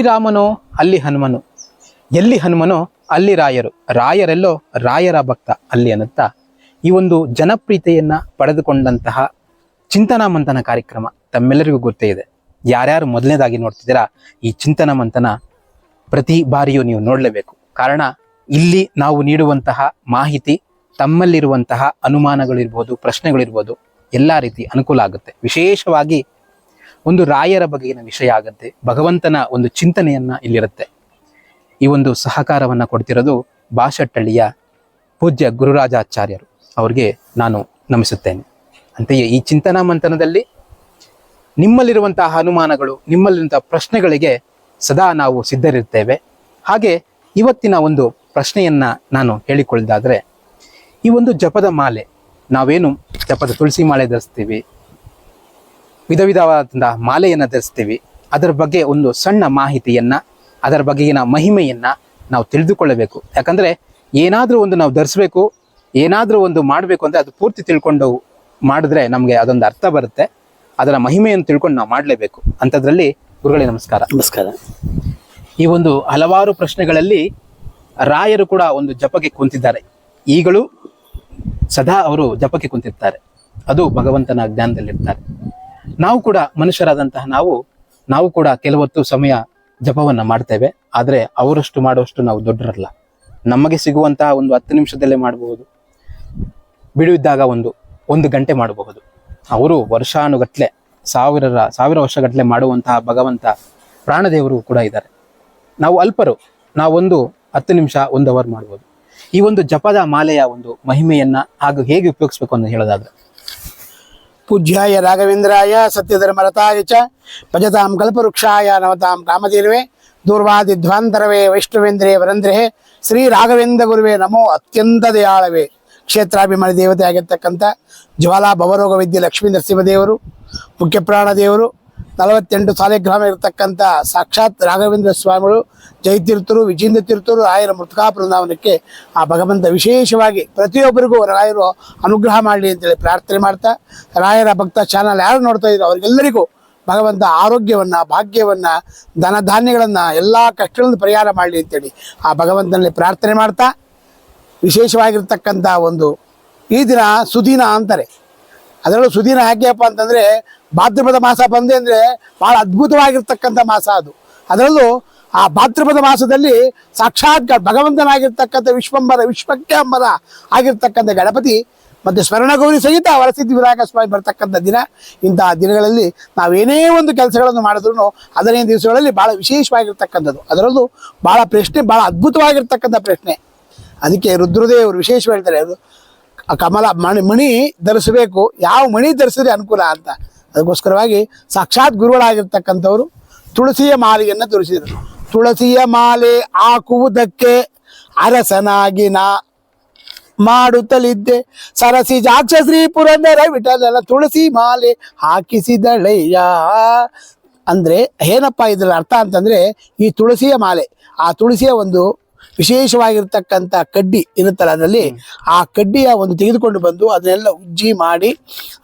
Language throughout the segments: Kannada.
ಎಲ್ಲಿ ರಾಮನೋ ಅಲ್ಲಿ ಹನುಮನು. ಎಲ್ಲಿ ಹನುಮನೋ, ಅಲ್ಲಿ ರಾಯರು. ರಾಯರೆಲ್ಲೋ ರಾಯರ ಭಕ್ತ ಅಲ್ಲಿ ಅನ್ನುತ್ತಾ, ಈ ಒಂದು ಜನಪ್ರಿಯತೆಯನ್ನ ಪಡೆದುಕೊಂಡಂತಹ ಚಿಂತನಾ ಮಂಥನ ಕಾರ್ಯಕ್ರಮ ತಮ್ಮೆಲ್ಲರಿಗೂ ಗೊತ್ತೇ ಇದೆ. ಯಾರ್ಯಾರು ಮೊದಲನೇದಾಗಿ ನೋಡ್ತಿದ್ದೀರಾ, ಈ ಚಿಂತನ ಮಂಥನ ಪ್ರತಿ ಬಾರಿಯೂ ನೀವು ನೋಡಲೇಬೇಕು. ಕಾರಣ, ಇಲ್ಲಿ ನಾವು ನೀಡುವಂತಹ ಮಾಹಿತಿ, ತಮ್ಮಲ್ಲಿರುವಂತಹ ಅನುಮಾನಗಳಿರ್ಬೋದು, ಪ್ರಶ್ನೆಗಳಿರ್ಬೋದು, ಎಲ್ಲ ರೀತಿ ಅನುಕೂಲ ಆಗುತ್ತೆ. ವಿಶೇಷವಾಗಿ ಒಂದು ರಾಯರ ಬಗೆಗಿನ ವಿಷಯ ಆಗುತ್ತೆ ಭಗವಂತನ ಒಂದು ಚಿಂತನೆಯನ್ನ ಇಲ್ಲಿರುತ್ತೆ. ಈ ಒಂದು ಸಹಕಾರವನ್ನ ಕೊಡ್ತಿರೋದು ಬಾಷಟ್ಟಳ್ಳಿಯ ಪೂಜ್ಯ ಗುರುರಾಜಾಚಾರ್ಯರು. ಅವ್ರಿಗೆ ನಾನು ನಮಿಸುತ್ತೇನೆ. ಅಂತೆಯೇ ಈ ಚಿಂತನಾ ಮಂಥನದಲ್ಲಿ ನಿಮ್ಮಲ್ಲಿರುವಂತಹ ಅನುಮಾನಗಳು, ನಿಮ್ಮಲ್ಲಿರುವಂತಹ ಪ್ರಶ್ನೆಗಳಿಗೆ ಸದಾ ನಾವು ಸಿದ್ಧರಿರ್ತೇವೆ. ಹಾಗೆ ಇವತ್ತಿನ ಒಂದು ಪ್ರಶ್ನೆಯನ್ನ ನಾನು ಹೇಳಿಕೊಳ್ಳೋದಾದ್ರೆ ಈ ಒಂದು ಜಪದ ಮಾಲೆ, ನಾವೇನು ಜಪದ ತುಳಸಿ ಮಾಲೆ ಧರಿಸ್ತೀವಿ ವಿಧ ವಿಧವಾದಂತಹ ಮಾಲೆಯನ್ನು ಧರಿಸ್ತೀವಿ. ಅದರ ಬಗ್ಗೆ ಒಂದು ಸಣ್ಣ ಮಾಹಿತಿಯನ್ನು ಅದರ ಬಗೆಗಿನ ಮಹಿಮೆಯನ್ನು ನಾವು ತಿಳಿದುಕೊಳ್ಳಬೇಕು. ಯಾಕಂದರೆ ಏನಾದರೂ ಒಂದು ನಾವು ಧರಿಸ್ಬೇಕು ಏನಾದರೂ ಒಂದು ಮಾಡಬೇಕು ಅಂದರೆ ಅದು ಪೂರ್ತಿ ತಿಳ್ಕೊಂಡು ಮಾಡಿದ್ರೆ ನಮಗೆ ಅದೊಂದು ಅರ್ಥ ಬರುತ್ತೆ. ಅದರ ಮಹಿಮೆಯನ್ನು ತಿಳ್ಕೊಂಡು ನಾವು ಮಾಡಲೇಬೇಕು. ಅಂಥದ್ರಲ್ಲಿ ಗುರುಗಳೇ ನಮಸ್ಕಾರ. ನಮಸ್ಕಾರ. ಈ ಒಂದು ಹಲವಾರು ಪ್ರಶ್ನೆಗಳಲ್ಲಿ ರಾಯರು ಕೂಡ ಒಂದು ಜಪಕ್ಕೆ ಕುಂತಿದ್ದಾರೆ. ಈಗಲೂ ಸದಾ ಅವರು ಜಪಕ್ಕೆ ಕುಂತಿರ್ತಾರೆ. ಅದು ಭಗವಂತನ ಜ್ಞಾನದಲ್ಲಿರ್ತಾರೆ. ನಾವು ಕೂಡ ಮನುಷ್ಯರಾದಂತಹ ನಾವು ನಾವು ಕೂಡ ಕೆಲವತ್ತು ಸಮಯ ಜಪವನ್ನು ಮಾಡ್ತೇವೆ. ಆದರೆ ಅವರಷ್ಟು ಮಾಡುವಷ್ಟು ನಾವು ದೊಡ್ಡರಲ್ಲ. ನಮಗೆ ಸಿಗುವಂತಹ ಒಂದು ಹತ್ತು ನಿಮಿಷದಲ್ಲೇ ಮಾಡಬಹುದು. ಬಿಡುವಿದ್ದಾಗ ಒಂದು ಒಂದು ಗಂಟೆ ಮಾಡಬಹುದು. ಅವರು ವರ್ಷಾನುಗಟ್ಲೆ, ಸಾವಿರರ, ಸಾವಿರ ವರ್ಷಗಟ್ಲೆ ಮಾಡುವಂತಹ ಭಗವಂತ ಪ್ರಾಣದೇವರು ಕೂಡ ಇದ್ದಾರೆ. ನಾವು ಅಲ್ಪರು ನಾವೊಂದು ಹತ್ತು ನಿಮಿಷ, ಒಂದು ಅವರ್ ಮಾಡ್ಬೋದು. ಈ ಒಂದು ಜಪದ ಮಾಲೆಯ ಒಂದು ಮಹಿಮೆಯನ್ನ ಹಾಗೂ ಹೇಗೆ ಉಪಯೋಗಿಸ್ಬೇಕು ಅಂತ ಹೇಳೋದಾದ್ರೆ ಪೂಜ್ಯಾಯ ರಾಘವೇಂದ್ರಾಯ ಸತ್ಯಧರ್ಮರತಾಯ ಚ ಭಜತಾಂ ಕಲ್ಪವೃಕ್ಷಾಯ ನವತಾಂ ಕಾಮಧೇನುವೆ ದೂರ್ವಾದಿಧ್ವಾಂತರವೇ ವೈಷ್ಣವೇಂದ್ರೇ ವರಂದ್ರೇ. ಶ್ರೀ ರಾಘವೇಂದ್ರ ಗುರುವೇ ನಮೋ ಅತ್ಯಂತ ದಯಾಳವೇ. ಕ್ಷೇತ್ರಾಭಿಮಾನಿ ದೇವತೆ ಆಗಿರ್ತಕ್ಕಂಥ ಜ್ವಾಲಾ ಭವರೋಗ ವಿದ್ಯೆ ಲಕ್ಷ್ಮೀ ನರಸಿಂಹದೇವರು ಮುಖ್ಯಪ್ರಾಣ ದೇವರು ನಲವತ್ತೆಂಟು ಸಾಲಿಗ್ರಾಮ ಇರತಕ್ಕಂಥ ಸಾಕ್ಷಾತ್ ರಾಘವೇಂದ್ರ ಸ್ವಾಮಿಗಳು ಜಯತೀರ್ಥರು ವಿಜೇಂದ್ರ ತೀರ್ಥರು, ರಾಯರ ಮೃತಕಾ ಬೃಂದಾವನಕ್ಕೆ ಆ ಭಗವಂತ ವಿಶೇಷವಾಗಿ ಪ್ರತಿಯೊಬ್ಬರಿಗೂ ರಾಯರು ಅನುಗ್ರಹ ಮಾಡಲಿ ಅಂತೇಳಿ ಪ್ರಾರ್ಥನೆ ಮಾಡ್ತಾ, ರಾಯರ ಭಕ್ತ ಚಾನಲ್ ಯಾರು ನೋಡ್ತಾ ಇದ್ರು ಅವರಿಗೆಲ್ಲರಿಗೂ ಭಗವಂತ ಆರೋಗ್ಯವನ್ನು, ಭಾಗ್ಯವನ್ನು, ಧನ ಧಾನ್ಯಗಳನ್ನು, ಎಲ್ಲ ಕಷ್ಟಗಳನ್ನು ಪರಿಹಾರ ಮಾಡಲಿ ಅಂತೇಳಿ ಆ ಭಗವಂತನಲ್ಲಿ ಪ್ರಾರ್ಥನೆ ಮಾಡ್ತಾ ವಿಶೇಷವಾಗಿರ್ತಕ್ಕಂಥ ಒಂದು ಈ ದಿನ ಸುದಿನ ಅಂತಾರೆ. ಅದರಲ್ಲೂ ಸುದಿನ ಯಾಕೆಯಪ್ಪ ಅಂತಂದ್ರೆ ಭಾದ್ರಪದ ಮಾಸ ಬಂದೆ ಅಂದರೆ ಭಾಳ ಅದ್ಭುತವಾಗಿರ್ತಕ್ಕಂಥ ಮಾಸ ಅದು. ಅದರಲ್ಲೂ ಆ ಭಾದ್ರಪದ ಮಾಸದಲ್ಲಿ ಸಾಕ್ಷಾತ್ ಭಗವಂತನಾಗಿರ್ತಕ್ಕಂಥ ವಿಶ್ವಂಬರ ವಿಶ್ವಕ್ಕೆ ಅಂಬರ ಆಗಿರ್ತಕ್ಕಂಥ ಗಣಪತಿ, ಮತ್ತೆ ಸ್ವರ್ಣಗೌರಿ ಸಹಿತ ವರಸಿದ್ಧಿ ವಿರಾಗ ಸ್ವಾಮಿ ಬರ್ತಕ್ಕಂಥ ದಿನ. ಇಂತಹ ದಿನಗಳಲ್ಲಿ ನಾವೇನೇ ಒಂದು ಕೆಲಸಗಳನ್ನು ಮಾಡಿದ್ರು ಹದಿನೈದು ದಿವಸಗಳಲ್ಲಿ ಬಹಳ ವಿಶೇಷವಾಗಿರ್ತಕ್ಕಂಥದ್ದು. ಅದರಲ್ಲೂ ಬಹಳ ಪ್ರಶ್ನೆ, ಬಹಳ ಅದ್ಭುತವಾಗಿರ್ತಕ್ಕಂಥ ಪ್ರಶ್ನೆ. ಅದಕ್ಕೆ ರುದ್ರದೇವರು ವಿಶೇಷ ಹೇಳ್ತಾರೆ, ಅದು ಕಮಲ ಮಣಿ ಮಣಿ ಧರಿಸಬೇಕು, ಯಾವ ಮಣಿ ಧರಿಸಿದ್ರೆ ಅನುಕೂಲ ಅಂತ. ಅದಕ್ಕೋಸ್ಕರವಾಗಿ ಸಾಕ್ಷಾತ್ ಗುರುಗಳಾಗಿರ್ತಕ್ಕಂಥವ್ರು ತುಳಸಿಯ ಮಾಲೆಯನ್ನು ತೋರಿಸಿದರು. ತುಳಸಿಯ ಮಾಲೆ ಹಾಕುವುದಕ್ಕೆ ಅರಸನಾಗಿ ನಾ ಮಾಡುತ್ತಲಿದ್ದೆ. ಸರಸಿ ಜಾಕ್ಷ ಶ್ರೀ ಪುರಂದರ ವಿಠಲನ ತುಳಸಿ ಮಾಲೆ ಹಾಕಿಸಿದಳೆಯ ಅಂದ್ರೆ, ಏನಪ್ಪ ಇದರ ಅರ್ಥ ಅಂತಂದ್ರೆ, ಈ ತುಳಸಿಯ ಮಾಲೆ, ಆ ತುಳಸಿಯ ಒಂದು ವಿಶೇಷವಾಗಿರ್ತಕ್ಕಂಥ ಕಡ್ಡಿ ಇರುತ್ತಲ್ಲ ಅದರಲ್ಲಿ ಆ ಕಡ್ಡಿಯ ಒಂದು ತೆಗೆದುಕೊಂಡು ಬಂದು ಅದನ್ನೆಲ್ಲ ಉಜ್ಜಿ ಮಾಡಿ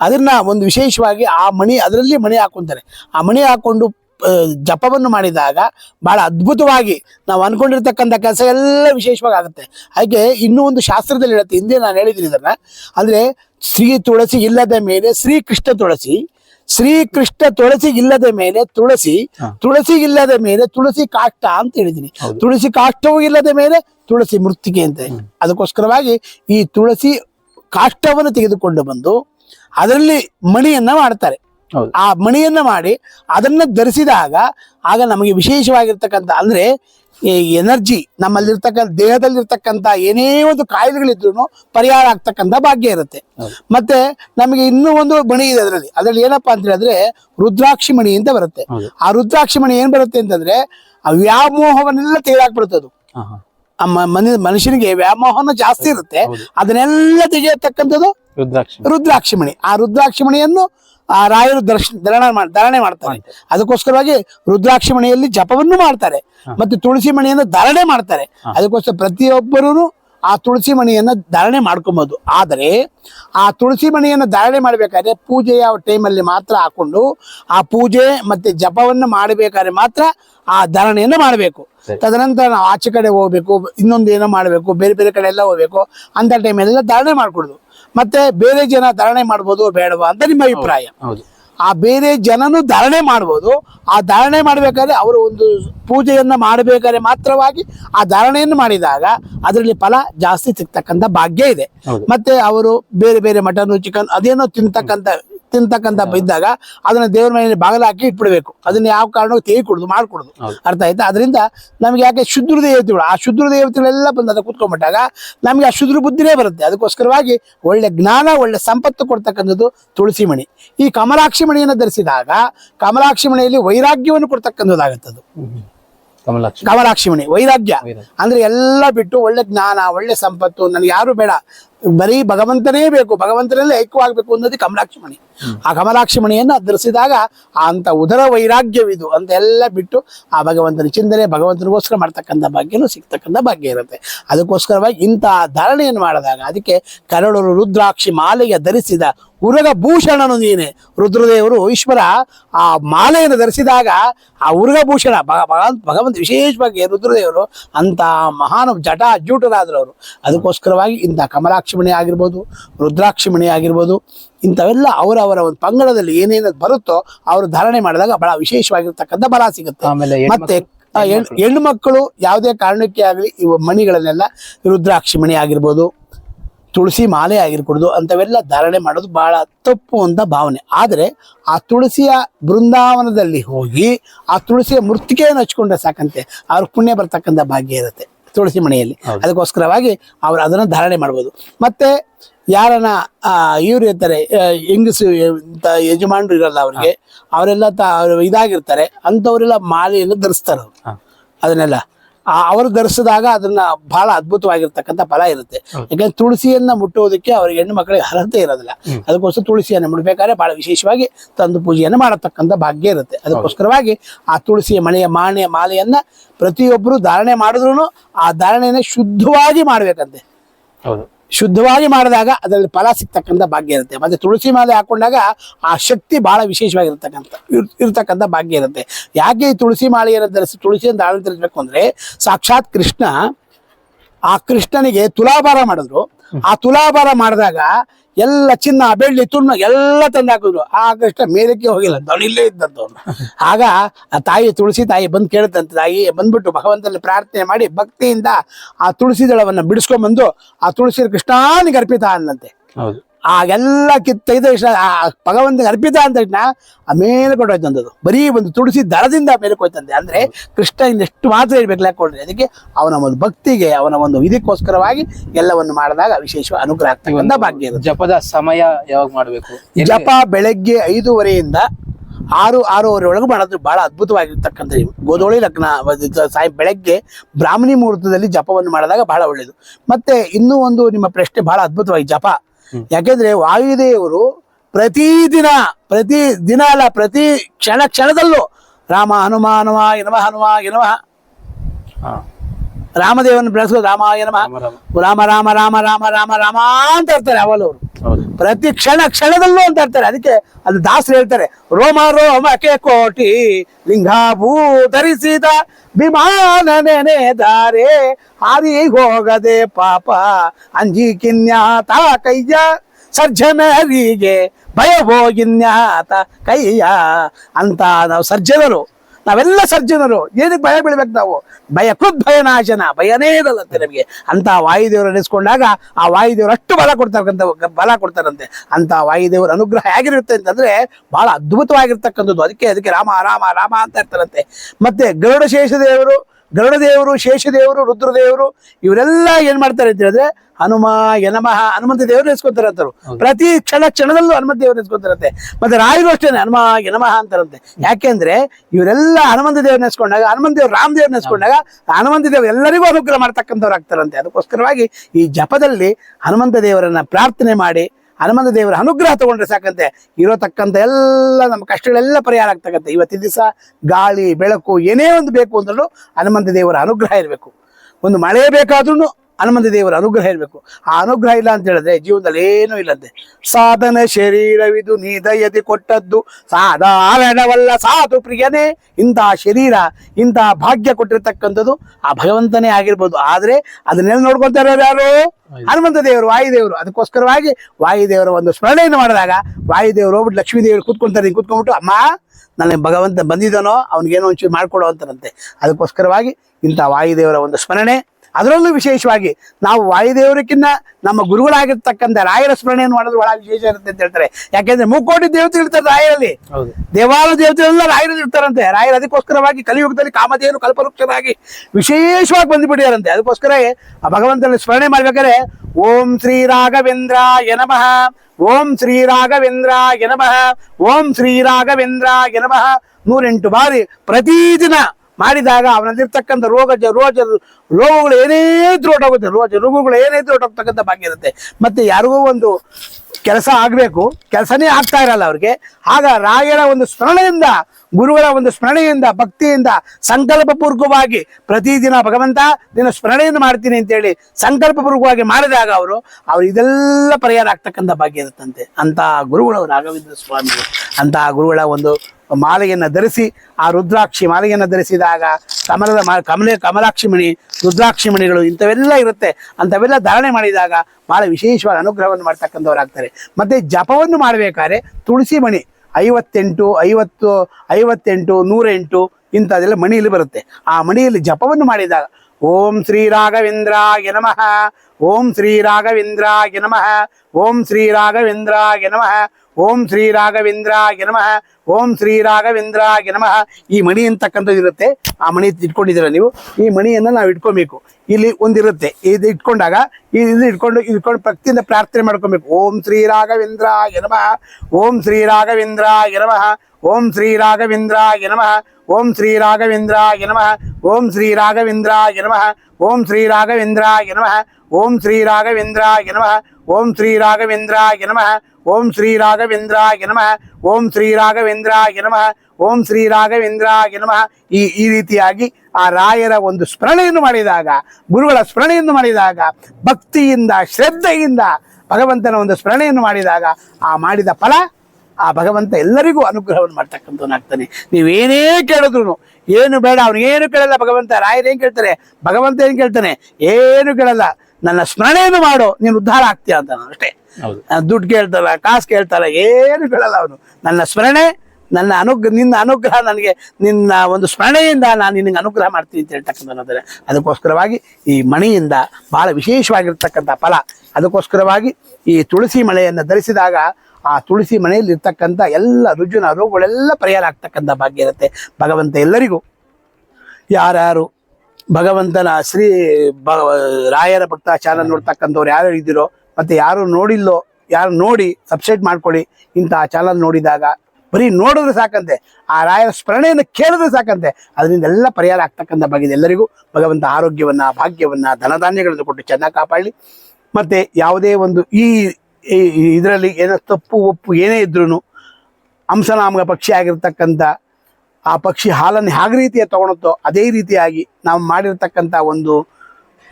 ಅದನ್ನ ಒಂದು ವಿಶೇಷವಾಗಿ ಆ ಮಣಿ ಅದರಲ್ಲಿ ಮಣಿ ಹಾಕೊಂತಾರೆ ಆ ಮಣಿ ಹಾಕೊಂಡು ಜಪವನ್ನು ಮಾಡಿದಾಗ ಬಹಳ ಅದ್ಭುತವಾಗಿ ನಾವು ಅನ್ಕೊಂಡಿರ್ತಕ್ಕಂಥ ಕೆಲಸ ಎಲ್ಲ ವಿಶೇಷವಾಗಿ ಆಗುತ್ತೆ ಹಾಗೆ ಇನ್ನೂ ಒಂದು ಶಾಸ್ತ್ರದಲ್ಲಿ ಹೇಳುತ್ತೆ ಹಿಂದೆ ನಾನು ಹೇಳಿದ್ದೀನಿ ಇದನ್ನ. ಅಂದ್ರೆ ಶ್ರೀ ತುಳಸಿ ಇಲ್ಲದ ಮೇಲೆ ಶ್ರೀಕೃಷ್ಣ ತುಳಸಿ ಶ್ರೀಕೃಷ್ಣ ತುಳಸಿ ಇಲ್ಲದ ಮೇಲೆ ತುಳಸಿ. ತುಳಸಿ ಇಲ್ಲದ ಮೇಲೆ ತುಳಸಿ ಕಾಷ್ಟ ಅಂತ ಹೇಳಿದೀನಿ ತುಳಸಿ ಕಾಷ್ಟವೂ ಇಲ್ಲದ ಮೇಲೆ ತುಳಸಿ ಮೃತ್ತಿಗೆ ಅಂತ ಅದಕ್ಕೋಸ್ಕರವಾಗಿ ಈ ತುಳಸಿ ಕಾಷ್ಟವನ್ನು ತೆಗೆದುಕೊಂಡು ಬಂದು ಅದರಲ್ಲಿ ಮಣಿಯನ್ನ ಮಾಡ್ತಾರೆ. ಆ ಮಣಿಯನ್ನ ಮಾಡಿ ಅದನ್ನ ಧರಿಸಿದಾಗ ಆಗ ನಮಗೆ ವಿಶೇಷವಾಗಿರ್ತಕ್ಕಂಥ ಅಂದ್ರೆ ಎನರ್ಜಿ ನಮ್ಮಲ್ಲಿರ್ತಕ್ಕಂಥ ದೇಹದಲ್ಲಿರ್ತಕ್ಕಂಥ ಏನೇ ಒಂದು ಕಾಯಿಲೆಗಳಿದ್ರು ಪರಿಹಾರ ಆಗ್ತಕ್ಕಂಥ ಭಾಗ್ಯ ಇರುತ್ತೆ. ಮತ್ತೆ ನಮಗೆ ಇನ್ನೂ ಒಂದು ಮಣಿ ಇದೆ ಅದರಲ್ಲಿ. ಅದರಲ್ಲಿ ಏನಪ್ಪಾ ಅಂತ ಹೇಳಿದ್ರೆ ರುದ್ರಾಕ್ಷಿ ಮಣಿ ಅಂತ ಬರುತ್ತೆ. ಆ ರುದ್ರಾಕ್ಷಿ ಮಣಿ ಏನ್ ಬರುತ್ತೆ ಅಂತಂದ್ರೆ ಆ ವ್ಯಾಮೋಹವನ್ನೆಲ್ಲ ತೆಗೆದಾಕ್ಬಿಡುತ್ತೆ ಅದು. ಮನುಷ್ಯನಿಗೆ ವ್ಯಾಮೋಹನ ಜಾಸ್ತಿ ಇರುತ್ತೆ. ಅದನ್ನೆಲ್ಲ ತೆಗೆಯತಕ್ಕಂಥದ್ದು ರುದ್ರಾಕ್ಷಿಮಣಿ ಆ ರುದ್ರಾಕ್ಷಿಮಣಿಯನ್ನು ಆ ರಾಯರು ದರ್ಶನ ಧರಣ ಧಾರಣೆ ಮಾಡ್ತಾರೆ. ಅದಕ್ಕೋಸ್ಕರವಾಗಿ ರುದ್ರಾಕ್ಷಿಮಣಿಯಲ್ಲಿ ಜಪವನ್ನು ಮಾಡ್ತಾರೆ. ಮತ್ತೆ ತುಳಸಿ ಮಣಿಯನ್ನು ಧಾರಣೆ ಮಾಡ್ತಾರೆ. ಅದಕ್ಕೋಸ್ಕರ ಪ್ರತಿಯೊಬ್ಬರೂ ಆ ತುಳಸಿ ಮಣಿಯನ್ನು ಧಾರಣೆ ಮಾಡ್ಕೊಬೋದು. ಆದರೆ ಆ ತುಳಸಿ ಮಣಿಯನ್ನು ಧಾರಣೆ ಮಾಡಬೇಕಾದ್ರೆ ಪೂಜೆಯ ಟೈಮಲ್ಲಿ ಮಾತ್ರ ಹಾಕೊಂಡು ಆ ಪೂಜೆ ಮತ್ತೆ ಜಪವನ್ನು ಮಾಡಬೇಕಾದ್ರೆ ಮಾತ್ರ ಆ ಧಾರಣೆಯನ್ನು ಮಾಡಬೇಕು. ತದನಂತರ ನಾವು ಆಚೆ ಕಡೆ ಹೋಗ್ಬೇಕು ಇನ್ನೊಂದು ಏನೋ ಮಾಡಬೇಕು ಬೇರೆ ಬೇರೆ ಕಡೆ ಎಲ್ಲ ಹೋಗ್ಬೇಕು ಅಂತ ಟೈಮಲ್ಲೆಲ್ಲ ಧಾರಣೆ ಮಾಡ್ಕೊಡುದು. ಮತ್ತೆ ಬೇರೆ ಜನ ಧಾರಣೆ ಮಾಡ್ಬೋದು ಬೇಡವಾ ಅಂತ ನಿಮ್ಮ ಅಭಿಪ್ರಾಯ. ಹೌದು. ಆ ಬೇರೆ ಜನನು ಧಾರಣೆ ಮಾಡ್ಬೋದು ಆ ಧಾರಣೆ ಮಾಡಬೇಕಾದ್ರೆ ಅವರು ಒಂದು ಪೂಜೆಯನ್ನ ಮಾಡಬೇಕಾದ್ರೆ ಮಾತ್ರವಾಗಿ ಆ ಧಾರಣೆಯನ್ನು ಮಾಡಿದಾಗ ಅದರಲ್ಲಿ ಫಲ ಜಾಸ್ತಿ ಸಿಗ್ತಕ್ಕಂಥ ಭಾಗ್ಯ ಇದೆ. ಮತ್ತೆ ಅವರು ಬೇರೆ ಬೇರೆ ಮಟನ್ ಚಿಕನ್ ಅದೇನೋ ತಿಂತಕ್ಕಂಥ ತಿಂತಕ್ಕಂಥ ಇದ್ದಾಗ ಅದನ್ನ ದೇವ್ರ ಮನೆಯಲ್ಲಿ ಬಾಗಿಲು ಹಾಕಿ ಇಟ್ಬಿಡ್ಬೇಕು. ಅದನ್ನ ಯಾವ ಕಾರಣಕ್ಕೂ ತೇಯಿ ಕೊಡುದು ಮಾಡ್ಕೊಡುದು ಅರ್ಥ ಆಯ್ತಾ? ಅದರಿಂದ ನಮ್ಗೆ ಯಾಕೆ ಶುದ್ರ ದೇವತೆಗಳು ಆ ಶುದ್ರ ದೇವತೆಗಳೆಲ್ಲ ಬಂದ ಅದ ಕೂತ್ಕೊಂಡ್ಬಿಟ್ಟಾಗ ನಮ್ಗೆ ಆ ಶುದ್ರ ಬುದ್ಧಿನೇ ಬರುತ್ತೆ. ಅದಕ್ಕೋಸ್ಕರವಾಗಿ ಒಳ್ಳೆ ಜ್ಞಾನ ಒಳ್ಳೆ ಸಂಪತ್ತು ಕೊಡ್ತಕ್ಕಂಥದ್ದು ತುಳಸಿ ಮಣಿ ಈ ಕಮಲಾಕ್ಷಿ ಮಣಿಯನ್ನು ಧರಿಸಿದಾಗ ಕಮಲಾಕ್ಷಿ ಮಣಿಯಲ್ಲಿ ವೈರಾಗ್ಯವನ್ನು ಕೊಡ್ತಕ್ಕಂಥದ್ದಾಗತ್ತದು. ಕಮಲಾಕ್ಷಿ. ಕಮಲಾಕ್ಷಿ ಮಣಿ ವೈರಾಗ್ಯ. ಅಂದ್ರೆ ಎಲ್ಲ ಬಿಟ್ಟು ಒಳ್ಳೆ ಜ್ಞಾನ ಒಳ್ಳೆ ಸಂಪತ್ತು ನನಗೆ ಯಾರು ಬೇಡ. ಬರೀ ಭಗವಂತನೇ ಬೇಕು ಭಗವಂತನಲ್ಲೇ ಐಕ್ಯವಾಗಬೇಕು ಅನ್ನೋದು ಕಮಲಾಕ್ಷಿ ಮಣಿ ಆ ಕಮಲಾಕ್ಷಿ ಮಣಿಯನ್ನು ಧರಿಸಿದಾಗ ಅಂತ ಉದರ ವೈರಾಗ್ಯವಿದು ಅಂತ ಎಲ್ಲ ಬಿಟ್ಟು ಆ ಭಗವಂತನ ಚಿಂತನೆ ಭಗವಂತನಿಗೋಸ್ಕರ ಮಾಡ್ತಕ್ಕಂಥ ಭಾಗ್ಯನೂ ಸಿಗ್ತಕ್ಕಂಥ ಭಾಗ್ಯ ಇರುತ್ತೆ. ಅದಕ್ಕೋಸ್ಕರವಾಗಿ ಇಂತಹ ಧಾರಣೆಯನ್ನು ಮಾಡಿದಾಗ ಅದಕ್ಕೆ ಕರಳರು ರುದ್ರಾಕ್ಷಿ ಮಾಲೆಯ ಧರಿಸಿದ ಉರಗ ಭೂಷಣನು ನೀನೆ. ರುದ್ರದೇವರು ಈಶ್ವರ ಆ ಮಾಲೆಯನ್ನು ಧರಿಸಿದಾಗ ಆ ಉರಗ ಭೂಷಣ ಭಗವಂತ ವಿಶೇಷವಾಗಿ ರುದ್ರದೇವರು ಅಂತ ಮಹಾನ್ ಜಟ ಅಜ್ಜೂಟರಾದರವರು ಅವರು. ಅದಕ್ಕೋಸ್ಕರವಾಗಿ ಇಂಥ ಕಮಲಾಕ್ಷಿಮಣಿ ಆಗಿರ್ಬೋದು ರುದ್ರಾಕ್ಷಿಮಣಿ ಆಗಿರ್ಬೋದು ಇಂಥವೆಲ್ಲ ಅವರವರ ಒಂದು ಪಂಗಡದಲ್ಲಿ ಏನೇನು ಬರುತ್ತೋ ಅವರು ಧಾರಣೆ ಮಾಡಿದಾಗ ಬಹಳ ವಿಶೇಷವಾಗಿರ್ತಕ್ಕಂಥ ಬಲ ಸಿಗುತ್ತೆ. ಆಮೇಲೆ ಮತ್ತೆ ಹೆಣ್- ಹೆಣ್ಣು ಮಕ್ಕಳು ಯಾವುದೇ ಕಾರಣಕ್ಕೆ ಆಗಲಿ ಇವು ಮಣಿಗಳನ್ನೆಲ್ಲ ರುದ್ರಾಕ್ಷಿ ಮಣಿ ಆಗಿರ್ಬೋದು ತುಳಸಿ ಮಾಲೆ ಆಗಿರ್ಕೂಡ್ದು ಅಂಥವೆಲ್ಲ ಧಾರಣೆ ಮಾಡೋದು ಬಹಳ ತಪ್ಪು ಅಂತ ಭಾವನೆ. ಆದರೆ ಆ ತುಳಸಿಯ ಬೃಂದಾವನದಲ್ಲಿ ಹೋಗಿ ಆ ತುಳಸಿಯ ಮೃತ್ತಿಕೆಯನ್ನು ಹಚ್ಕೊಂಡ್ರೆ ಸಾಕಂತೆ ಅವ್ರ ಪುಣ್ಯ ಬರ್ತಕ್ಕಂಥ ಭಾಗ್ಯ ಇರುತ್ತೆ ತುಳಸಿ ಮನೆಯಲ್ಲಿ. ಅದಕ್ಕೋಸ್ಕರವಾಗಿ ಅವರು ಅದನ್ನು ಧಾರಣೆ ಮಾಡ್ಬೋದು. ಮತ್ತೆ ಯಾರನ್ನ ಇವ್ರು ಇರ್ತಾರೆ ಹೆಂಗಸು ಯಜಮಾನರು ಇರಲ್ಲ ಅವ್ರಿಗೆ ಅವರೆಲ್ಲ ತ ಅವ್ರು ಇದಾಗಿರ್ತಾರೆ ಅಂಥವರೆಲ್ಲ ಮಾಲೆಯನ್ನು ಧರಿಸ್ತಾರೆ ಅದನ್ನೆಲ್ಲ ಅವರು ಧರಿಸಿದಾಗ ಅದನ್ನ ಬಹಳ ಅದ್ಭುತವಾಗಿರ್ತಕ್ಕಂಥ ಫಲ ಇರುತ್ತೆ. ಯಾಕಂದ್ರೆ ತುಳಸಿಯನ್ನ ಮುಟ್ಟುವುದಕ್ಕೆ ಅವ್ರಿಗೆ ಹೆಣ್ಣು ಮಕ್ಕಳಿಗೆ ಅರ್ಹತೆ ಇರೋದಿಲ್ಲ. ಅದಕ್ಕೋಸ್ಕರ ತುಳಸಿಯನ್ನು ಮುಡಬೇಕಾದ್ರೆ ಬಹಳ ವಿಶೇಷವಾಗಿ ತಂದು ಪೂಜೆಯನ್ನು ಮಾಡತಕ್ಕಂಥ ಭಾಗ್ಯ ಇರುತ್ತೆ. ಅದಕ್ಕೋಸ್ಕರವಾಗಿ ಆ ತುಳಸಿಯ ಮಳೆಯ ಮಾಣೆ ಮಾಲೆಯನ್ನ ಪ್ರತಿಯೊಬ್ಬರು ಧಾರಣೆ ಮಾಡಿದ್ರು ಆ ಧಾರಣೆಯನ್ನು ಶುದ್ಧವಾಗಿ ಮಾಡ್ಬೇಕಂತೆ. ಹೌದು. ಶುದ್ಧವಾಗಿ ಮಾಡಿದಾಗ ಅದರಲ್ಲಿ ಫಲ ಸಿಗ್ತಕ್ಕಂಥ ಭಾಗ್ಯ ಇರುತ್ತೆ. ಮತ್ತೆ ತುಳಸಿ ಮಾಲೆ ಹಾಕೊಂಡಾಗ ಆ ಶಕ್ತಿ ಬಹಳ ವಿಶೇಷವಾಗಿರ್ತಕ್ಕಂಥ, ಇರ್- ಇರ್ತಕ್ಕಂಥ ಭಾಗ್ಯ ಇರುತ್ತೆ. ಯಾಕೆ ಈ ತುಳಸಿ ಮಾಲೆಯನ್ನು ಧರಿಸಿ ತುಳಸಿಯನ್ನು ಧಾರಣ ಧರಿಸಬೇಕು ಅಂದ್ರೆ ಸಾಕ್ಷಾತ್ ಕೃಷ್ಣ ಆ ಕೃಷ್ಣನಿಗೆ ತುಲಾಭಾರ ಮಾಡಿದ್ರು. ಆ ತುಲಾಭಾರ ಮಾಡಿದಾಗ ಎಲ್ಲ ಚಿನ್ನ ಬೆಳ್ಳಿ ತುಣ್ಣ ಎಲ್ಲ ತಂದು ಹಾಕಿದ್ರು. ಆ ಕೃಷ್ಣ ಮೇಲಕ್ಕೆ ಹೋಗಿಲ್ಲ. ಅಂತ ಅವ್ನು ಇಲ್ಲೇ ಇದ್ದಂಥವ್ನು ಆಗ ಆ ತಾಯಿ ತುಳಸಿ ತಾಯಿ ಬಂದು ಕೇಳಿದಂತ ತಾಯಿ ಬಂದ್ಬಿಟ್ಟು ಭಗವಂತನಲ್ಲಿ ಪ್ರಾರ್ಥನೆ ಮಾಡಿ ಭಕ್ತಿಯಿಂದ ಆ ತುಳಸಿ ದಳವನ್ನು ಬಿಡಿಸ್ಕೊಂಡ್ಬಂದು ಆ ತುಳಸಿ ಕೃಷ್ಣಾನಿಗೆ ಅರ್ಪಿತ ಅಂದಂತೆ ಹೌದು. ಆ ಎಲ್ಲ ಕಿತ್ ತೆಗೆದ ಆ ಭಗವಂತನಿಗೆ ಅರ್ಪಿತ ಅಂತ ತಕ್ಷಣ ಆ ಮೇಲೆ ತಂದದು ಬರೀ ಒಂದು ತುಳಸಿ ದರದಿಂದ ಮೇಲೆ ಕೊಯ್ತಂದೆ ಅಂದ್ರೆ ಕೃಷ್ಣ ಎಷ್ಟು ಮಾತ್ರ ಇರ್ಬೇಕು ಲೆಕ್ಕೊಂಡ್ರೆ ಅದಕ್ಕೆ ಅವನ ಒಂದು ಭಕ್ತಿಗೆ ಅವನ ಒಂದು ಇದಕ್ಕೋಸ್ಕರವಾಗಿ ಎಲ್ಲವನ್ನು ಮಾಡಿದಾಗ ವಿಶೇಷ ಅನುಗ್ರಹ ಆಗ್ತಕ್ಕಂಥ ಭಾಗ್ಯ ಅದು ಜಪದ ಸಮಯ ಯಾವಾಗ ಮಾಡಬೇಕು? ಜಪ ಬೆಳಗ್ಗೆ ಐದೂವರೆಯಿಂದ ಆರು ಆರೂವರೆ ಒಳಗೆ ಮಾಡೋದು ಬಹಳ ಅದ್ಭುತವಾಗಿರ್ತಕ್ಕಂಥ ಗೋದೋಳಿ ಗೋಧೋಳಿ ಲಗ್ನ ಸಾಯಿ ಬೆಳಗ್ಗೆ ಬ್ರಾಹ್ಮಣಿ ಮುಹೂರ್ತದಲ್ಲಿ ಜಪವನ್ನು ಮಾಡಿದಾಗ ಬಹಳ ಒಳ್ಳೆಯದು ಮತ್ತೆ ಇನ್ನೂ ಒಂದು ನಿಮ್ಮ ಪ್ರಶ್ನೆ ಬಹಳ ಅದ್ಭುತವಾಗಿ ಜಪ. ಯಾಕೆಂದ್ರೆ ವಾಯುದೇವರು ಪ್ರತಿದಿನ ಪ್ರತಿ ದಿನ ಅಲ್ಲ ಪ್ರತಿ ಕ್ಷಣ ಕ್ಷಣದಲ್ಲೂ ರಾಮ ಹನುಮ ಹನುಮ ನಮಃ ಹನುಮ ನಮಃ. ರಾಮದೇವನ ಬೆಳೆಸೋದು ರಾಮಾಯ ನಮಃ. ರಾಮ ರಾಮ. ರಾಮ ರಾಮ ರಾಮ ರಾಮ ರಾಮ ರಾಮ ಅಂತ ಇರ್ತಾರೆ ಅವಲವರು ಪ್ರತಿ ಕ್ಷಣ ಕ್ಷಣದಲ್ಲೂ ಅಂತ ಹೇಳ್ತಾರೆ. ಅದಕ್ಕೆ ಅದು ದಾಸರು ಹೇಳ್ತಾರೆ ರೋಮ ರೋಮಕ್ಕೆ ಕೋಟಿ ಲಿಂಗಾಭೂ ಧರಿಸಿದ ವಿಮಾನ ನೆನೆದಾರೆ ಹಾರಿ ಹೋಗದೆ ಪಾಪ ಅಂಜಿ ಕಿನ್ಯಾತ ಕೈಯ ಸರ್ಜನರಿಗೆ ಭಯ ಹೋಗಿನ್ಯಾತ ಕೈಯ. ಅಂತ ನಾವು ಸರ್ಜನರು. ನಾವೆಲ್ಲ ಸರ್ಜನರು. ಏನಕ್ಕೆ ಭಯ ಬೀಳ್ಬೇಕು ನಾವು? ಭಯ ಕೃತ್ ಭಯನಾಶನ ಭಯನೇ ಇರಲ್ಲಂತೆ ನಮಗೆ. ಅಂತ ವಾಯುದೇವರು ನಡೆಸ್ಕೊಂಡಾಗ ಆ ವಾಯುದೇವರು ಅಷ್ಟು ಬಲ ಕೊಡ್ತಕ್ಕಂಥ ಬಲ ಕೊಡ್ತಾರಂತೆ. ಅಂತ ವಾಯುದೇವರ ಅನುಗ್ರಹ ಹೇಗಿರುತ್ತೆ ಅಂತಂದ್ರೆ ಬಹಳ ಅದ್ಭುತವಾಗಿರ್ತಕ್ಕಂಥದ್ದು. ಅದಕ್ಕೆ ಅದಕ್ಕೆ ರಾಮ ರಾಮ ರಾಮ ಅಂತ ಇರ್ತಾರಂತೆ. ಮತ್ತೆ ಗರುಡ ಶೇಷದೇವರು ಗರುಡದೇವರು ಶೇಷದೇವರು ರುದ್ರದೇವರು ಇವರೆಲ್ಲ ಏನ್ ಮಾಡ್ತಾರೆ ಅಂತ ಹೇಳಿದ್ರೆ ಹನುಮ ಯನಮಹ ಹನುಮಂತ ದೇವರು ನೆನೆಸ್ಕೊತಾರೆ ಅಂತಾರೆ. ಪ್ರತಿ ಕ್ಷಣ ಕ್ಷಣದಲ್ಲೂ ಹನುಮಂತ ದೇವರು ನೆನೆಸ್ಕೊತಾರಂತೆ ಮತ್ತೆ ರಾಯರು ಅಷ್ಟೇನೆ ಹನುಮ ಯನಮಃ ಅಂತಾರಂತೆ. ಯಾಕೆಂದ್ರೆ ಇವರೆಲ್ಲ ಹನುಮಂತ ದೇವ್ರ ನೆಸ್ಕೊಂಡಾಗ ಹನುಮಂತ ದೇವ್ರು ರಾಮ ದೇವ್ರ ನೆನೆಸ್ಕೊಂಡಾಗ ಹನುಮಂತ ದೇವರು ಎಲ್ಲರಿಗೂ ಅನುಗ್ರಹ ಮಾಡ್ತಕ್ಕಂಥವ್ರು ಆಗ್ತಾರಂತೆ. ಅದಕ್ಕೋಸ್ಕರವಾಗಿ ಈ ಜಪದಲ್ಲಿ ಹನುಮಂತ ದೇವರನ್ನ ಪ್ರಾರ್ಥನೆ ಮಾಡಿ ಹನುಮಂತ ದೇವರ ಅನುಗ್ರಹ ತಗೊಂಡ್ರೆ ಸಾಕಂತೆ. ಇರೋತಕ್ಕಂಥ ಎಲ್ಲ ನಮ್ಮ ಕಷ್ಟಗಳೆಲ್ಲ ಪರಿಹಾರ ಆಗ್ತಕ್ಕಂತೆ. ಇವತ್ತಿನ ದಿವಸ ಗಾಳಿ, ಬೆಳಕು, ಏನೇ ಒಂದು ಬೇಕು ಅಂದ್ರೂ ಹನುಮಂತ ದೇವರ ಅನುಗ್ರಹ ಇರಬೇಕು. ಒಂದು ಮಳೆ ಬೇಕಾದ್ರೂ ಹನುಮಂತ ದೇವರ ಅನುಗ್ರಹ ಇರಬೇಕು. ಆ ಅನುಗ್ರಹ ಇಲ್ಲ ಅಂತ ಹೇಳಿದ್ರೆ ಜೀವನದಲ್ಲಿ ಏನೂ ಇಲ್ಲಂತೆ. ಸಾಧನ ಶರೀರವಿದು ನೀ ದಯದಿ ಕೊಟ್ಟದ್ದು. ಸಾಧಾರಣವಲ್ಲ ಸಾಧು ಪ್ರಿಯನೇ. ಇಂತಹ ಶರೀರ ಇಂತಹ ಭಾಗ್ಯ ಕೊಟ್ಟಿರ್ತಕ್ಕಂಥದ್ದು ಆ ಭಗವಂತನೇ ಆಗಿರ್ಬೋದು. ಆದ್ರೆ ಅದನ್ನೆಲ್ಲ ನೋಡ್ಕೊಂತಾರೆ ಯಾರು? ಹನುಮಂತ ದೇವರು ವಾಯುದೇವರು. ಅದಕ್ಕೋಸ್ಕರವಾಗಿ ವಾಯುದೇವರ ಒಂದು ಸ್ಮರಣೆಯನ್ನು ಮಾಡಿದಾಗ ವಾಯುದೇವರು ಹೋಗ್ಬಿಟ್ಟು ಲಕ್ಷ್ಮೀ ದೇವರು ಕೂತ್ಕೊಂತಾರೆ. ಕೂತ್ಕೊಂಡ್ಬಿಟ್ಟು ಅಮ್ಮ ನನಗೆ ಭಗವಂತ ಬಂದಿದ್ದಾನೋ ಅವ್ನಿಗೇನೋ ಒಂಚೂರು ಮಾಡ್ಕೊಡೋ ಅಂತಾರಂತೆ ಅದಕ್ಕೋಸ್ಕರವಾಗಿ ಇಂಥ ವಾಯುದೇವರ ಒಂದು ಸ್ಮರಣೆ ಅದರಲ್ಲೂ ವಿಶೇಷವಾಗಿ ನಾವು ವಾಯುದೇವರಕ್ಕಿಂತ ನಮ್ಮ ಗುರುಗಳಾಗಿರ್ತಕ್ಕಂಥ ರಾಯರ ಸ್ಮರಣೆಯನ್ನು ಮಾಡೋದು ಬಹಳ ವಿಶೇಷ ಇರುತ್ತೆ ಅಂತ ಹೇಳ್ತಾರೆ. ಯಾಕೆಂದ್ರೆ ಮೂಕೋಟಿ ದೇವತೆ ಇರ್ತಾರೆ ರಾಯರಲ್ಲಿ. ಹೌದು. ದೇವತೆ ದೇವತೆಗಳೆಲ್ಲ ರಾಯರಲ್ಲಿ ಇರ್ತಾರಂತೆ. ರಾಯರು ಅದಕ್ಕೋಸ್ಕರವಾಗಿ ಕಲಿಯುಗದಲ್ಲಿ ಕಾಮಧೇನು ಕಲ್ಪವೃಕ್ಷರಾಗಿ ವಿಶೇಷವಾಗಿ ಬಂದುಬಿಟ್ಟಿದಾರಂತೆ ಅದಕ್ಕೋಸ್ಕರ ಆ ಭಗವಂತನ ಸ್ಮರಣೆ ಮಾಡ್ಬೇಕಾದ್ರೆ ಓಂ ಶ್ರೀ ರಾಘವೇಂದ್ರ ನಮಃ ಓಂ ಶ್ರೀ ರಾಘವೇಂದ್ರ ನಮಃ ಓಂ ಶ್ರೀ ರಾಘವೇಂದ್ರ ನಮಃ. ನೂರೆಂಟು ಬಾರಿ ಪ್ರತಿದಿನ ಮಾಡಿದಾಗ ಅವನಲ್ಲಿರ್ತಕ್ಕಂಥ ರೋಗ ರೋಜ ರೋಗಗಳು ಏನೇ ಇದ್ರೂ ಹೊರಟೋಗುತ್ತೆ. ರೋಜ ರೋಗಗಳು ಏನೇ ಇದ್ರೂ ಹೊರಟೋಗ್ತಕ್ಕಂಥ ಭಾಗ್ಯ ಇರುತ್ತೆ. ಮತ್ತೆ ಯಾರಿಗೂ ಒಂದು ಕೆಲಸ ಆಗಬೇಕು, ಕೆಲಸನೇ ಆಗ್ತಾ ಇರಲ್ಲ ಅವ್ರಿಗೆ. ಆಗ ರಾಯರ ಒಂದು ಸ್ಮರಣೆಯಿಂದ, ಗುರುಗಳ ಒಂದು ಸ್ಮರಣೆಯಿಂದ, ಭಕ್ತಿಯಿಂದ, ಸಂಕಲ್ಪಪೂರ್ವಕವಾಗಿ ಪ್ರತಿದಿನ ಭಗವಂತ, ನಿನ್ನ ಸ್ಮರಣೆಯನ್ನು ಮಾಡ್ತೀನಿ ಅಂತೇಳಿ ಸಂಕಲ್ಪಪೂರ್ವಕವಾಗಿ ಮಾಡಿದಾಗ ಅವರು, ಅವ್ರು ಇದೆಲ್ಲ ಪರಿಹಾರ ಆಗ್ತಕ್ಕಂಥ ಭಾಗ್ಯ ಇರುತ್ತಂತೆ. ಅಂತ ಗುರುಗಳು ರಾಘವೇಂದ್ರ ಸ್ವಾಮಿಗಳು, ಅಂತಹ ಗುರುಗಳ ಒಂದು ಮಾಲೆಯನ್ನು ಧರಿಸಿ, ಆ ರುದ್ರಾಕ್ಷಿ ಮಾಲೆಯನ್ನು ಧರಿಸಿದಾಗ ಕಮಲದ ಮಾ, ಕಮಲೆ ಕಮಲಾಕ್ಷಿ ಮಣಿ ಮಣಿಗಳು ಇಂಥವೆಲ್ಲ ಇರುತ್ತೆ. ಅಂಥವೆಲ್ಲ ಧಾರಣೆ ಮಾಡಿದಾಗ ಭಾಳ ವಿಶೇಷವಾದ ಅನುಗ್ರಹವನ್ನು ಮಾಡ್ತಕ್ಕಂಥವ್ರಾಗ್ತಾರೆ. ಮತ್ತು ಜಪವನ್ನು ಮಾಡಬೇಕಾದ್ರೆ ತುಳಸಿ ಮಣಿ ಐವತ್ತೆಂಟು, ಐವತ್ತು, ಐವತ್ತೆಂಟು, ನೂರೆಂಟು ಇಂಥದ್ದೆಲ್ಲ ಮಣಿಯಲ್ಲಿ ಬರುತ್ತೆ. ಆ ಮಣಿಯಲ್ಲಿ ಜಪವನ್ನು ಮಾಡಿದಾಗ ಓಂ ಶ್ರೀ ರಾಘವೇಂದ್ರಾಯ ನಮಃ, ಓಂ ಶ್ರೀ ರಾಘವೇಂದ್ರಾಯ ನಮಃ, ಓಂ ಶ್ರೀ ರಾಘವೇಂದ್ರಾಯ ನಮಃ ಓಂ ಶ್ರೀ ರಾಘವೇಂದ್ರಾಯ ನಮಃ ಓಂ ಶ್ರೀ ರಾಘವೇಂದ್ರಾಯ ನಮಃ ಈ ಮಣಿ ಅಂತಕ್ಕಂಥದ್ದು ಇರುತ್ತೆ ಆ ಮಣಿ ಇಟ್ಕೊಂಡಿದ್ದೀರ ನೀವು ಈ ಮಣಿಯನ್ನು ನಾವು ಇಟ್ಕೊಬೇಕು ಇಲ್ಲಿ ಒಂದಿರುತ್ತೆ ಇದು ಇಟ್ಕೊಂಡಾಗ ಇದು ಇಟ್ಕೊಂಡು ಇಟ್ಕೊಂಡು ಭಕ್ತಿಯಿಂದ ಪ್ರಾರ್ಥನೆ ಮಾಡ್ಕೊಬೇಕು ಓಂ ಶ್ರೀ ರಾಘವೇಂದ್ರಾಯ ನಮಃ ಓಂ ಶ್ರೀ ರಾಘವೇಂದ್ರಾಯ ನಮಃ ಓಂ ಶ್ರೀ ರಾಘವೇಂದ್ರಾಯ ನಮಃ ಓಂ ಶ್ರೀ ರಾಘವೇಂದ್ರಾಯ ನಮಃ ಓಂ ಶ್ರೀ ರಾಘವೇಂದ್ರಾಯ ನಮಃ ಓಂ ಶ್ರೀ ರಾಘವೇಂದ್ರಾಯ ನಮಃ ಓಂ ಶ್ರೀ ರಾಘವೇಂದ್ರಾಯ ನಮಃ ಓಂ ಶ್ರೀ ರಾಘವೇಂದ್ರಾಯ ನಮಃ ಓಂ ಶ್ರೀ ರಾಘವೇಂದ್ರಾಯ ನಮಃ. ಓಂ ಶ್ರೀ ರಾಘವೇಂದ್ರಾಯ ನಮಃ. ಓಂ ಶ್ರೀ ರಾಘವೇಂದ್ರಾಯ ನಮಃ. ಈ ಈ ರೀತಿಯಾಗಿ ಆ ರಾಯರ ಒಂದು ಸ್ಮರಣೆಯನ್ನು ಮಾಡಿದಾಗ, ಗುರುಗಳ ಸ್ಮರಣೆಯನ್ನು ಮಾಡಿದಾಗ, ಭಕ್ತಿಯಿಂದ, ಶ್ರದ್ಧೆಯಿಂದ ಭಗವಂತನ ಒಂದು ಸ್ಮರಣೆಯನ್ನು ಮಾಡಿದಾಗ ಆ ಮಾಡಿದ ಫಲ, ಆ ಭಗವಂತ ಎಲ್ಲರಿಗೂ ಅನುಗ್ರಹವನ್ನು ಮಾಡ್ತಕ್ಕಂಥವನಾಗ್ತಾನೆ ನೀವೇನೇ ಕೇಳಿದ್ರು ಏನು ಬೇಡ, ಅವನಿಗೇನು ಕೇಳಲ್ಲ ಭಗವಂತ, ರಾಯರೇನು ಕೇಳ್ತಾರೆ, ಭಗವಂತ ಏನು ಕೇಳ್ತಾನೆ? ಏನು ಕೇಳಲ್ಲ. ನನ್ನ ಸ್ಮರಣೆಯನ್ನು ಮಾಡು ನೀನು ಉದ್ಧಾರ ಆಗ್ತೀಯ ಅಂತ ಅಷ್ಟೇ. ಹೌದು. ಆ, ದುಡ್ಡು ಕೇಳ್ತಾರ ಕಾಸು ಕೇಳ್ತಾರ ಏನು ಕೇಳಲ್ಲ ಅವನು. ನನ್ನ ಸ್ಮರಣೆ ನನ್ನ ಅನುಗ್ರಹ ನಿನ್ನ ಅನುಗ್ರಹ ನನಗೆ ನಿನ್ನ ಒಂದು ಸ್ಮರಣೆಯಿಂದ ನಾನು ನಿನಗೆ ಅನುಗ್ರಹ ಮಾಡ್ತೀನಿ ಅಂತ ಹೇಳ್ತಕ್ಕಂಥ ಅದಕ್ಕೋಸ್ಕರವಾಗಿ ಈ ಮಣಿಯಿಂದ ಬಹಳ ವಿಶೇಷವಾಗಿರ್ತಕ್ಕಂಥ ಫಲ. ಅದಕ್ಕೋಸ್ಕರವಾಗಿ ಈ ತುಳಸಿ ಮಳೆಯನ್ನು ಧರಿಸಿದಾಗ ಆ ತುಳಸಿ ಮನೆಯಲ್ಲಿ ಇರ್ತಕ್ಕಂಥ ಎಲ್ಲ ರುಜುನ ರೋಗಗಳೆಲ್ಲ ಪರಿಹಾರ ಆಗ್ತಕ್ಕಂಥ ಭಾಗ್ಯ ಇರುತ್ತೆ. ಭಗವಂತ ಎಲ್ಲರಿಗೂ ಯಾರ್ಯಾರು ಭಗವಂತನ ಶ್ರೀ ರಾಯರ ಭಕ್ತ ಚಾನಲ್ ನೋಡ್ತಕ್ಕಂಥವ್ರು ಯಾರು ಇದ್ದೀರೋ ಮತ್ತು ಯಾರು ನೋಡಿಲ್ಲೋ, ಯಾರು ನೋಡಿ ಸಬ್ಸ್ಕ್ರೈಬ್ ಮಾಡ್ಕೊಳ್ಳಿ ಇಂತಹ ಚಾನಲ್ ನೋಡಿದಾಗ, ಬರೀ ನೋಡಿದ್ರೆ ಸಾಕಂತೆ, ಆ ರಾಯರ ಸ್ಮರಣೆಯನ್ನು ಕೇಳಿದ್ರೆ ಸಾಕಂತೆ. ಅದರಿಂದ ಎಲ್ಲ ಪರಿಹಾರ ಆಗ್ತಕ್ಕಂಥ ಬಗ್ಗೆ ಎಲ್ಲರಿಗೂ ಭಗವಂತ ಆರೋಗ್ಯವನ್ನು, ಭಾಗ್ಯವನ್ನು, ಧನಧಾನ್ಯಗಳನ್ನು ಕೊಟ್ಟು ಚೆನ್ನಾಗಿ ಕಾಪಾಡಲಿ. ಮತ್ತು ಯಾವುದೇ ಒಂದು ಈ ಇದರಲ್ಲಿ ಏನೋ ತಪ್ಪು ಒಪ್ಪು ಏನೇ ಇದ್ರೂ ಹಂಸನಾಮಗ ಪಕ್ಷಿ ಆಗಿರ್ತಕ್ಕಂಥ ಆ ಪಕ್ಷಿ ಹಾಲನ್ನು ಹ್ಯಾಗ ರೀತಿಯ ತಗೊಳುತ್ತೋ ಅದೇ ರೀತಿಯಾಗಿ ನಾವು ಮಾಡಿರ್ತಕ್ಕಂಥ ಒಂದು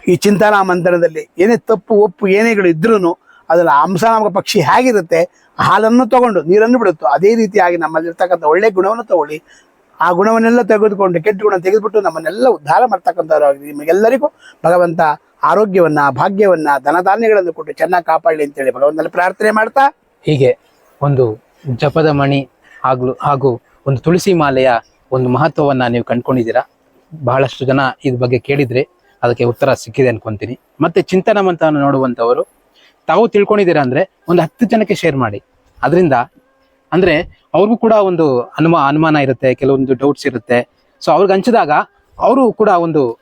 ಈ ಚಿಂತನಾ ಮಂಥನದಲ್ಲಿ ಏನೇ ತಪ್ಪು, ಒಪ್ಪು, ಏನೇಗಳು ಇದ್ರೂ ಅದರ ಹಂಸನಾಮಕ ಪಕ್ಷಿ ಹೇಗಿರುತ್ತೆ, ಹಾಲನ್ನು ತಗೊಂಡು ನೀರನ್ನು ಬಿಡುತ್ತೋ ಅದೇ ರೀತಿಯಾಗಿ ನಮ್ಮಲ್ಲಿರ್ತಕ್ಕಂಥ ಒಳ್ಳೆ ಗುಣವನ್ನು ತಗೊಳ್ಳಿ. ಆ ಗುಣವನ್ನೆಲ್ಲ ತೆಗೆದುಕೊಂಡು, ಕೆಟ್ಟ ಗುಣ ತೆಗೆದುಬಿಟ್ಟು ನಮ್ಮನ್ನೆಲ್ಲ ಉದ್ಧಾರ ಮಾಡ್ತಕ್ಕಂಥವ್ರಾಗಿ ನಿಮಗೆಲ್ಲರಿಗೂ ಭಗವಂತ ಆರೋಗ್ಯವನ್ನು, ಭಾಗ್ಯವನ್ನು, ಧನಧಾನ್ಯಗಳನ್ನು ಕೊಟ್ಟು ಚೆನ್ನಾಗಿ ಕಾಪಾಡಲಿ ಅಂತೇಳಿ ಭಗವಂತನಲ್ಲಿ ಪ್ರಾರ್ಥನೆ ಮಾಡ್ತಾ ಹೀಗೆ ಒಂದು ಜಪದ ಮಣಿ ಆಗ್ಲು ಹಾಗೂ ಒಂದು ತುಳಸಿ ಮಾಲೆಯ ಒಂದು ಮಹತ್ವವನ್ನ ನೀವು ಕಂಡ್ಕೊಂಡಿದ್ದೀರಾ? ಬಹಳಷ್ಟು ಜನ ಇದ್ರ ಬಗ್ಗೆ ಕೇಳಿದ್ರೆ ಅದಕ್ಕೆ ಉತ್ತರ ಸಿಕ್ಕಿದೆ ಅನ್ಕೊಂತೀನಿ. ಮತ್ತೆ ಚಿಂತನ ಮಂತವನ್ನು ನೋಡುವಂತವರು, ತಾವು ತಿಳ್ಕೊಂಡಿದ್ದೀರಾ ಅಂದ್ರೆ ಒಂದು ಹತ್ತು ಜನಕ್ಕೆ ಶೇರ್ ಮಾಡಿ. ಅದರಿಂದ ಅಂದ್ರೆ ಅವ್ರಿಗೂ ಕೂಡ ಒಂದು ಅನುಮ, ಅನುಮಾನ ಇರುತ್ತೆ, ಕೆಲವೊಂದು ಡೌಟ್ಸ್ ಇರುತ್ತೆ. ಸೊ ಅವ್ರಿಗೆ ಹಂಚಿದಾಗ ಅವರು ಕೂಡ ಒಂದು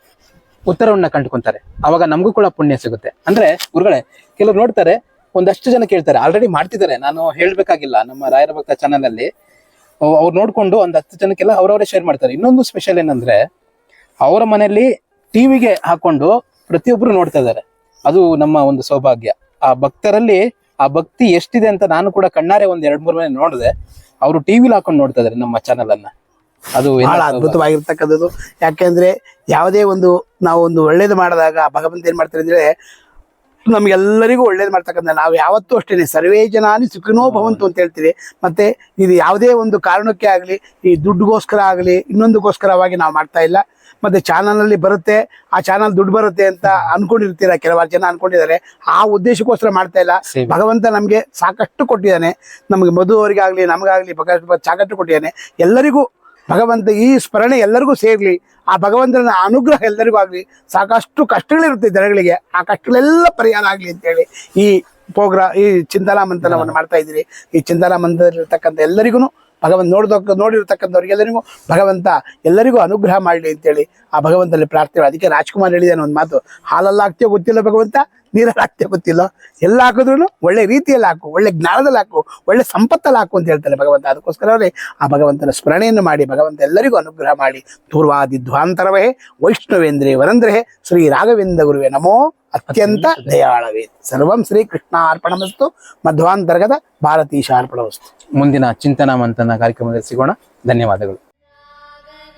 ಉತ್ತರವನ್ನ ಕಂಡುಕೊಂತಾರೆ. ಅವಾಗ ನಮಗೂ ಕೂಡ ಪುಣ್ಯ ಸಿಗುತ್ತೆ. ಅಂದ್ರೆ ಗುರುಗಳೇ, ಕೆಲವ್ರು ನೋಡ್ತಾರೆ, ಒಂದಷ್ಟು ಜನ ಕೇಳ್ತಾರೆ ಆಲ್ರೆಡಿ ಮಾಡ್ತಿದ್ದಾರೆ, ನಾನು ಹೇಳ್ಬೇಕಾಗಿಲ್ಲ, ನಮ್ಮ ರಾಯರ ಭಕ್ತ ಚಾನಲ್ ಅಲ್ಲಿ ಅವ್- ಅವ್ರು ನೋಡ್ಕೊಂಡು ಒಂದ್ ಹತ್ತು ಜನಕ್ಕೆಲ್ಲ ಅವರವರೇ ಶೇರ್ ಮಾಡ್ತಾರೆ. ಇನ್ನೊಂದು ಸ್ಪೆಷಲ್ ಏನಂದ್ರೆ ಅವರ ಮನೆಯಲ್ಲಿ ಟಿವಿಗೆ ಹಾಕೊಂಡು ಪ್ರತಿಯೊಬ್ರು ನೋಡ್ತಾ ಇದ್ದಾರೆ. ಅದು ನಮ್ಮ ಒಂದು ಸೌಭಾಗ್ಯ. ಆ ಭಕ್ತರಲ್ಲಿ ಆ ಭಕ್ತಿ ಎಷ್ಟಿದೆ ಅಂತ ನಾನು ಕೂಡ ಕಣ್ಣಾರೆ ಒಂದ್ ಎರಡ್ ಮೂರ್ ಮನೆ ನೋಡಿದೆ. ಅವರು ಟಿವಿಲಿ ಹಾಕೊಂಡು ನೋಡ್ತಾ ಇದಾರೆ ನಮ್ಮ ಚಾನಲ್ ಅನ್ನ. ಅದು ಬಹಳ ಅದ್ಭುತವಾಗಿರ್ತಕ್ಕಂಥದ್ದು. ಯಾಕೆಂದ್ರೆ ಯಾವುದೇ ಒಂದು ನಾವು ಒಂದು ಒಳ್ಳೇದು ಮಾಡಿದಾಗ ಭಗವಂತ ಏನ್ ಮಾಡ್ತಾರೆ ಅಂದ್ರೆ ನಮ್ಗೆಲ್ಲರಿಗೂ ಒಳ್ಳೇದು ಮಾಡ್ತಕ್ಕಂಥ ನಾವು ಯಾವತ್ತೂ ಅಷ್ಟೇನೆ ಸರ್ವೇ ಜನಾನಿ ಸುಖನೋ ಭವಂತು ಅಂತ ಹೇಳ್ತೀವಿ ಮತ್ತೆ ಇದು ಯಾವುದೇ ಒಂದು ಕಾರಣಕ್ಕೆ ಆಗಲಿ ಈ ದುಡ್ಡುಗೋಸ್ಕರ ಆಗಲಿ ಇನ್ನೊಂದಕ್ಕೋಸ್ಕರವಾಗಿ ನಾವು ಮಾಡ್ತಾ ಇಲ್ಲ. ಮತ್ತೆ ಚಾನಲ್ನಲ್ಲಿ ಬರುತ್ತೆ ಆ ಚಾನಲ್ ದುಡ್ಡು ಬರುತ್ತೆ ಅಂತ ಅನ್ಕೊಂಡಿರ್ತೀರಾ? ಕೆಲವಾರು ಜನ ಅನ್ಕೊಂಡಿದ್ದಾರೆ. ಆ ಉದ್ದೇಶಕ್ಕೋಸ್ಕರ ಮಾಡ್ತಾ ಇಲ್ಲ. ಭಗವಂತ ನಮಗೆ ಸಾಕಷ್ಟು ಕೊಟ್ಟಿದ್ದಾನೆ. ನಮಗೆ ಮಧು ಅವರಿಗಾಗಲಿ ನಮಗಾಗ್ಲಿ ಸಾಕಷ್ಟು ಕೊಟ್ಟಿದ್ದಾನೆ. ಎಲ್ಲರಿಗೂ ಭಗವಂತ ಈ ಸ್ಮರಣೆ ಎಲ್ಲರಿಗೂ ಸೇರಲಿ, ಆ ಭಗವಂತನ ಅನುಗ್ರಹ ಎಲ್ಲರಿಗೂ ಆಗಲಿ, ಸಾಕಷ್ಟು ಕಷ್ಟಗಳಿರುತ್ತೆ ಜನಗಳಿಗೆ, ಆ ಕಷ್ಟಗಳೆಲ್ಲ ಪರಿಹಾರ ಆಗಲಿ ಅಂತೇಳಿ ಈ ಪ್ರೋಗ್ರಾ ಈ ಚಿಂತನಾ ಮಂಥನವನ್ನು ಮಾಡ್ತಾ ಇದ್ದೀರಿ. ಈ ಚಿಂತನಾ ಮಂಥನದಲ್ಲಿರ್ತಕ್ಕಂಥ ಎಲ್ಲರಿಗೂ ಭಗವಂತ ನೋಡ್ದಕ್ಕ ನೋಡಿರ್ತಕ್ಕಂಥವ್ರಿಗೆಲ್ಲರಿಗೂ ಭಗವಂತ ಎಲ್ಲರಿಗೂ ಅನುಗ್ರಹ ಮಾಡಲಿ ಅಂತೇಳಿ ಆ ಭಗವಂತನಲ್ಲಿ ಪ್ರಾರ್ಥನೆ ಅದಕ್ಕೆ ರಾಜ್ಕುಮಾರ್ ಹೇಳಿದಾನೆ ಒಂದು ಮಾತು, ಹಾಲಲ್ಲಾಗ್ತೀಯೋ ಗೊತ್ತಿಲ್ಲ ಭಗವಂತ ನೀರಲ್ಲಿ ಹಾಕ್ತೇ ಗೊತ್ತಿಲ್ಲ? ಎಲ್ಲ ಹಾಕಿದ್ರು ಒಳ್ಳೆ ರೀತಿಯಲ್ಲಿ ಹಾಕು ಒಳ್ಳೆ ಜ್ಞಾನದಲ್ಲಿ ಹಾಕು ಒಳ್ಳೆ ಸಂಪತ್ತಲ್ಲಿ ಹಾಕು ಅಂತ ಹೇಳ್ತಾರೆ ಭಗವಂತ. ಅದಕ್ಕೋಸ್ಕರವೇ ಆ ಭಗವಂತನ ಸ್ಮರಣೆಯನ್ನು ಮಾಡಿ ಭಗವಂತ ಎಲ್ಲರಿಗೂ ಅನುಗ್ರಹ ಮಾಡಿ. ದೂರ್ವಾದಿ ಧ್ವಾಂತರವೇ ವೈಷ್ಣವೇಂದ್ರೇ ವರಂದ್ರೆ ಶ್ರೀ ರಾಘವೇಂದ್ರ ಗುರುವೇ ನಮೋ ಅತ್ಯಂತ ದಯಾಳವೇ. ಸರ್ವಂ ಶ್ರೀ ಕೃಷ್ಣ ಅರ್ಪಣಮಸ್ತು ಮಧ್ವಾಂತರ್ಗದ ಭಾರತೀಶ ಅರ್ಪಣಮಸ್ತು ಮುಂದಿನ ಚಿಂತನಾ ಮಂಥನ ಕಾರ್ಯಕ್ರಮದಲ್ಲಿ ಸಿಗೋಣ. ಧನ್ಯವಾದಗಳು.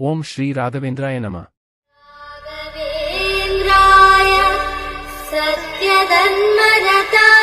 ओम श्री राघवेंद्राय नमः। सत्यधन्मरता